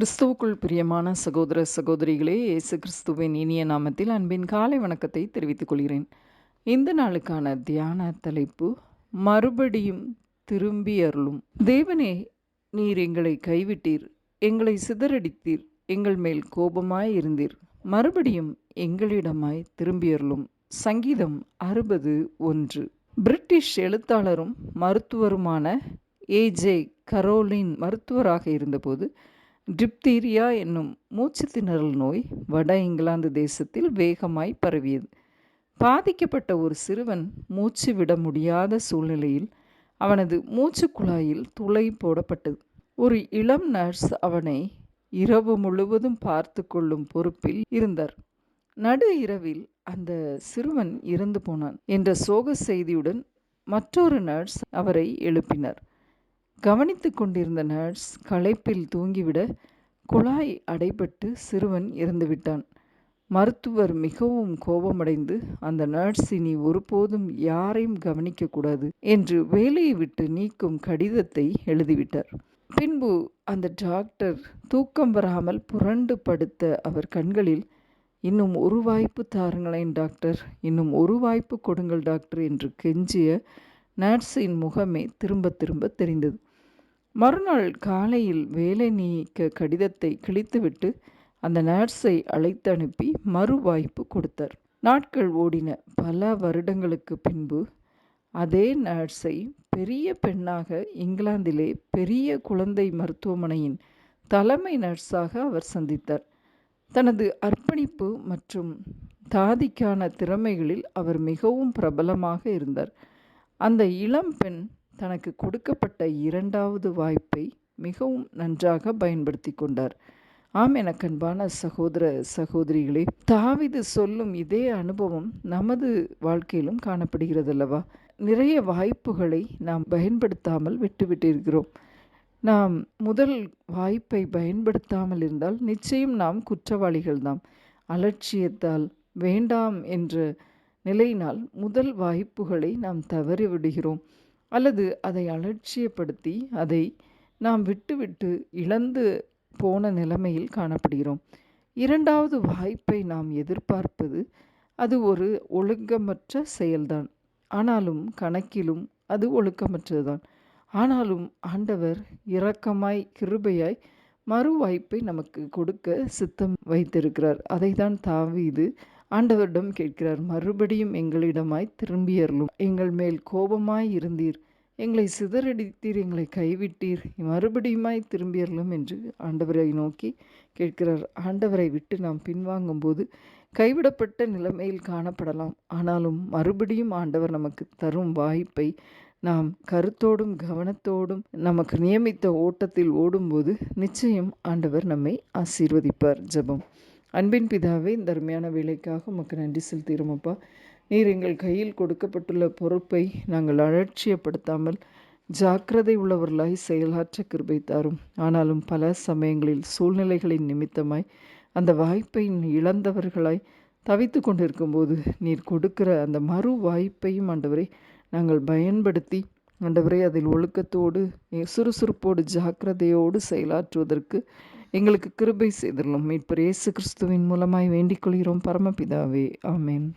கிறிஸ்துவுக்குள் பிரியமான சகோதர சகோதரிகளே இயேசு கிறிஸ்துவின் இனிய நாமத்தில் அன்பின் காலை வணக்கத்தை தெரிவித்துக் கொள்கிறேன். இந்த நாளுக்கான தியான தலைப்பு மறுபடியும் திரும்பி அருளும். தேவனே நீர் எங்களை கைவிட்டீர் எங்களை சிதறடித்தீர் எங்கள் மேல் கோபமாய் இருந்தீர். மறுபடியும் எங்களிடமாய் திரும்பி அருளும். சங்கீதம் அறுபது ஒன்று. பிரிட்டிஷ் எழுத்தாளரும் மருத்துவருமான ஏஜே கரோலின் மருத்துவராக இருந்தபோது டிப்தீரியா என்னும் மூச்சு திணறல் நோய் வட இங்கிலாந்து தேசத்தில் வேகமாய் பரவியது. பாதிக்கப்பட்ட ஒரு சிறுவன் மூச்சு விட முடியாத சூழ்நிலையில் அவனது மூச்சு குழாயில் துளை போடப்பட்டது. ஒரு இளம் நர்ஸ் அவனை இரவு முழுவதும் பார்த்து கொள்ளும் பொறுப்பில் இருந்தார். நடு இரவில் அந்த சிறுவன் இறந்து போனான் என்ற சோக செய்தியுடன் மற்றொரு நர்ஸ் அவரை எழுப்பினார். கவனித்து கொண்டிருந்த நர்ஸ் களைப்பில் தூங்கிவிட குழாய் அடைபட்டு சிறுவன் இறந்துவிட்டான். மருத்துவர் மிகவும் கோபமடைந்து அந்த நர்ஸ் இனி ஒருபோதும் யாரையும் கவனிக்கக்கூடாது என்று வேலையை விட்டு நீக்கும் கடிதத்தை எழுதிவிட்டார். பின்பு அந்த டாக்டர் தூக்கம் வராமல் புரண்டு படுத்த அவர் கண்களில் இன்னும் ஒரு வாய்ப்பு தாருங்களேன் டாக்டர் இன்னும் ஒரு வாய்ப்பு கொடுங்கள் டாக்டர் என்று கெஞ்சிய நர்ஸின் முகமே திரும்ப திரும்ப தெரிந்தது. மறுநாள் காலையில் வேலை நீக்க கடிதத்தை கிழித்துவிட்டு அந்த நர்ஸை அழைத்து அனுப்பி மறு வாய்ப்பு கொடுத்தார். நாட்கள் ஓடின. பல வருடங்களுக்கு பின்பு அதே நர்ஸை பெரிய பெண்ணாக இங்கிலாந்திலே பெரிய குழந்தை மருத்துவமனையின் தலைமை நர்ஸாக அவர் சந்தித்தார். தனது அர்ப்பணிப்பு மற்றும் தாதிக்கான திறமைகளில் அவர் மிகவும் பிரபலமாக இருந்தார். அந்த இளம் பெண் தனக்கு கொடுக்கப்பட்ட இரண்டாவது வாய்ப்பை மிகவும் நன்றாக பயன்படுத்தி கொண்டார். ஆம் என அன்பான சகோதர சகோதரிகளே தாவிது சொல்லும் இதே அனுபவம் நமது வாழ்க்கையிலும் காணப்படுகிறது அல்லவா நிறைய வாய்ப்புகளை நாம் பயன்படுத்தாமல் விட்டுவிட்டிருக்கிறோம். நாம் முதல் வாய்ப்பை பயன்படுத்தாமல் இருந்தால் நிச்சயம் நாம் குற்றவாளிகள் தான் அலட்சியத்தால் வேண்டாம் என்ற நிலையினால் முதல் வாய்ப்புகளை நாம் தவறி விடுகிறோம். அல்லது அதை அலட்சியப்படுத்தி அதை நாம் விட்டுவிட்டு இழந்து போன நிலைமையில் காணப்படுகிறோம். இரண்டாவது வாய்ப்பை நாம் எதிர்பார்ப்பது அது ஒரு ஒழுக்கமற்ற செயல்தான். ஆனாலும் கணக்கிலும் அது ஒழுக்கமற்றதுதான். ஆனாலும் ஆண்டவர் இரக்கமாய் கிருபையாய் மறு வாய்ப்பை நமக்கு கொடுக்க சித்தம் வைத்திருக்கிறார். அதை தான் தாவீது ஆண்டவரிடம் கேட்கிறார் மறுபடியும் எங்களிடமாய் திரும்பியறலும் எங்கள் மேல் கோபமாய் இருந்தீர். எங்களை சிதறடித்தீர். எங்களை கைவிட்டீர். மறுபடியுமாய் திரும்பியறலும் என்று ஆண்டவரை நோக்கி கேட்கிறார். ஆண்டவரை விட்டு நாம் பின்வாங்கும்போது கைவிடப்பட்ட நிலைமையில் காணப்படலாம். ஆனாலும் மறுபடியும் ஆண்டவர் நமக்கு தரும் வாய்ப்பை நாம் கருத்தோடும் கவனத்தோடும் நமக்கு நியமித்த ஓட்டத்தில் ஓடும்போது நிச்சயம் ஆண்டவர் நம்மை ஆசீர்வதிப்பார். ஜபம். அன்பின் பிதாவே இந்த அருமையான வேலைக்காக உமக்கு நன்றி செலுத்துகிறோமப்பா நீர் எங்கள் கையில் கொடுக்கப்பட்டுள்ள பொறுப்பை நாங்கள் அலட்சியப்படுத்தாமல் ஜாக்கிரதை உள்ளவர்களாய் செயலாற்ற கிருபை தாரும். ஆனாலும் பல சமயங்களில் சூழ்நிலைகளின் நிமித்தமாய் அந்த வாய்ப்பை இழந்தவர்களாய் தவித்து கொண்டிருக்கும்போது நீர் கொடுக்கிற அந்த மறு வாய்ப்பையும் ஆண்டவரை நாங்கள் பயன்படுத்தி ஆண்டவரை அதில் ஒழுக்கத்தோடு சுறுசுறுப்போடு ஜாக்கிரதையோடு செயலாற்றுவதற்கு எங்களுக்கு கிருபை செய்திடலாம். மீட்பர் இயேசு கிறிஸ்துவின் மூலமாய் வேண்டிக் கொள்கிறோம். பரமபிதாவே. ஆமேன்.